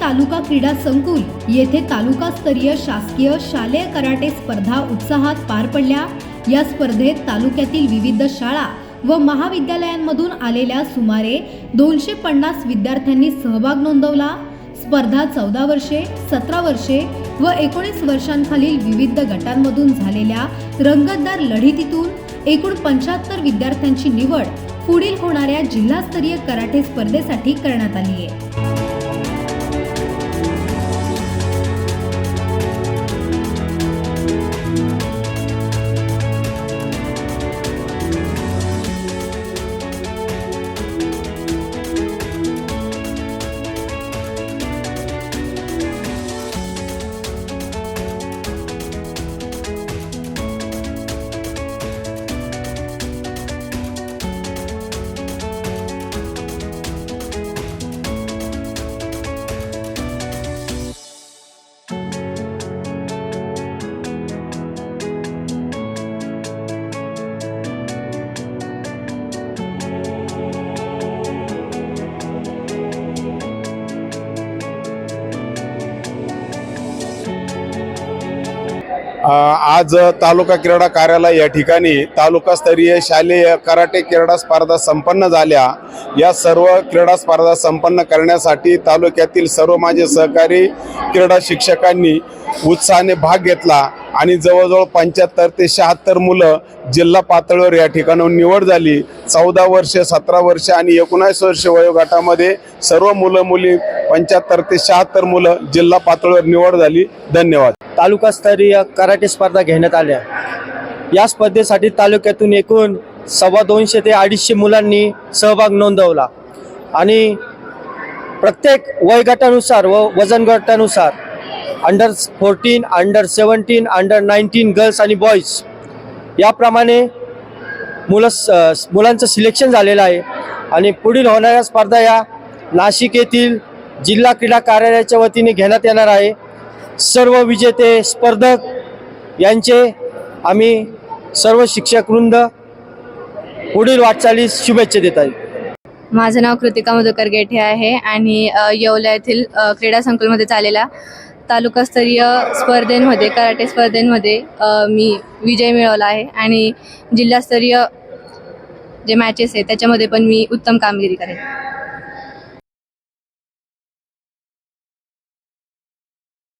तालुका क्रीडा संकुल येथे तालुकास्तरीय शासकीय शालेय कराटे स्पर्धा उत्साहात पार पडल्या. या स्पर्धेत तालुक्यातील विविध शाळा व महाविद्यालयांमधून आलेल्या सुमारे दोनशे पन्नास विद्यार्थ्यांनी सहभाग नोंदवला. स्पर्धा चौदा वर्षे सतरा वर्षे व एकोणीस वर्षांखालील विविध गटांमधून झालेल्या रंगतदार लढतीतून एकूण पंच्याहत्तर विद्यार्थ्यांची निवड पुढील होणाऱ्या जिल्हास्तरीय कराटे स्पर्धेसाठी करण्यात आली आहे. आज तालुका क्रीडा कार्यालय या ठिकाणी तालुकास्तरीय शालेय कराटे क्रीडा स्पर्धा संपन्न झाल्या. या सर्व क्रीडा स्पर्धा संपन्न करण्यासाठी तालुक्यातील सर्व माझे सहकारी क्रीडा शिक्षकांनी उत्साहाने भाग घेतला आणि जवळजवळ पंच्याहत्तर ते शहात्तर मुलं जिल्हा पातळीवर या ठिकाणाहून निवड झाली. चौदा वर्ष सतरा वर्ष आणि एकोणास वर्ष वयोगटामध्ये सर्व मुलं मुली पंच्याहत्तर ते शहात्तर मुलं जिल्हा पातळीवर निवड झाली. धन्यवाद. तालुकास्तरीय कराटे स्पर्धा घेण्यात आल्या. या स्पर्धेसाठी तालुक्यातून एकूण सव्वा दोनशे ते अडीचशे मुलांनी सहभाग नोंदवला. आणि प्रत्येक वयगटानुसार व वजन गटानुसार under fourteen under seventeen under nineteen girls आणि बॉईज याप्रमाणे मुलं स- मुलांचं सिलेक्शन झालेलं आहे. आणि पुढील होणाऱ्या स्पर्धा या नाशिक येथील जिल्हा क्रीडा कार्यालयाच्या वतीने घेण्यात येणार आहे. सर्व विजेते स्पर्धक यांचे आम्ही सर्व शिक्षक वृंद पुढील वाटचालीस शुभेच्छा देत आहे. माझं नाव कृतिका मधुकर गेठे आहे आणि येवला येथील क्रीडा संकुलमध्ये चाललेला तालुकास्तरीय स्पर्धेंमध्ये कराटे स्पर्धेंमध्ये मी विजय मिळवला आहे आणि जिल्हास्तरीय जे मॅचेस आहेत त्याच्यामध्ये पण मी उत्तम कामगिरी करेन.